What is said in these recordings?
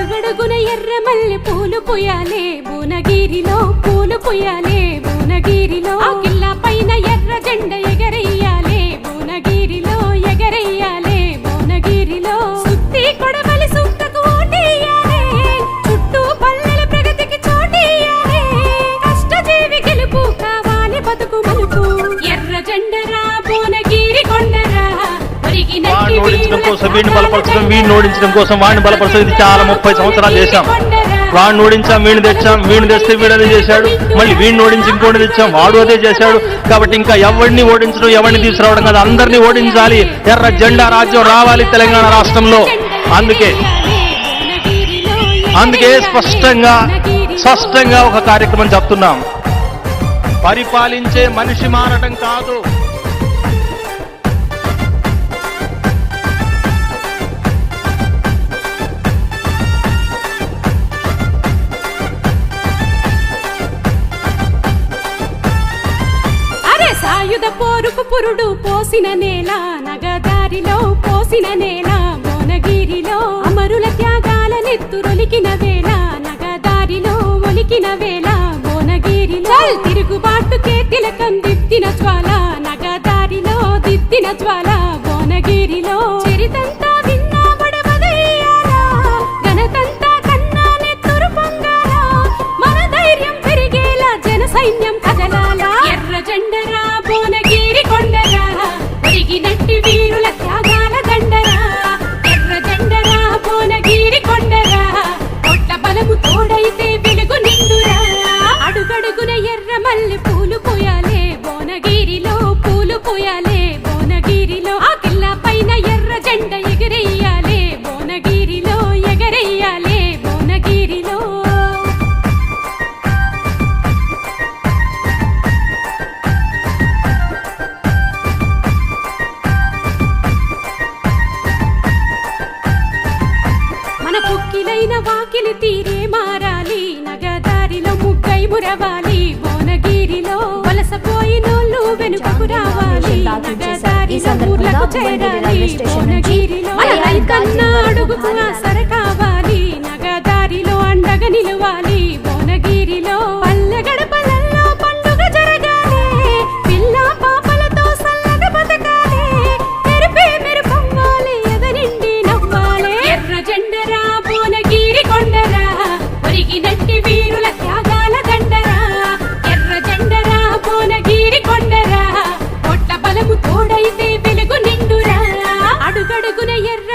అడుగడుగున ఎర్ర మల్లె పూలు పుయ్యాలే భువనగిరిలో పూలు పుయ్యాలే భువనగిరి ఒరిగినట్టి ఓడించడం కోసం వీడిని బలపరచడం వీడిని ఓడించడం కోసం వాడిని బలపరచడం. ఇది చాలా ముప్పై సంవత్సరాలు చేశాం. వాడిని ఓడించాం వీడిని తెచ్చాం వీడిని తెస్తే వీడు అదే చేశాడు. మళ్ళీ వీడిని ఓడించి ఇంకోటి తెచ్చాం వాడు అదే చేశాడు. కాబట్టి ఇంకా ఎవరిని ఓడించడం ఎవరిని తీసుకురావడం కాదు అందరినీ ఓడించాలి. ఎర్ర జెండా రాజ్యం రావాలి తెలంగాణ రాష్ట్రంలో. అందుకే అందుకే స్పష్టంగా స్పష్టంగా ఒక కార్యక్రమం చెప్తున్నాం. పరిపాలించే మనిషి మారటం కాదు. సాయుధ పోరుకు పురుడు పోసిన నేల నగదారిలో పోసిన నేల భువనగిరిలో అమరుల త్యాగాల నెత్తురొలికిన వేళ నగదారిలో ఒలికిన వేళ భువనగిరిలో తిరుగుబాటుకే తిలకం దిద్దిన జ్వాల నగదారిలో దిద్దిన జ్వాల భువనగిరిలో Tiro la పుక్కిలైన వాకిలి తీరే మారాలి నగదారిలో ముగ్గై మురవాలి భువనగిరిలో వలసపోయినోళ్ళు వెనుకకు రావాలి నగదారిలో ఊర్లకు చేరాలి భువనగిరిలో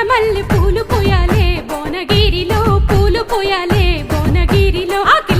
మల్లెపూలు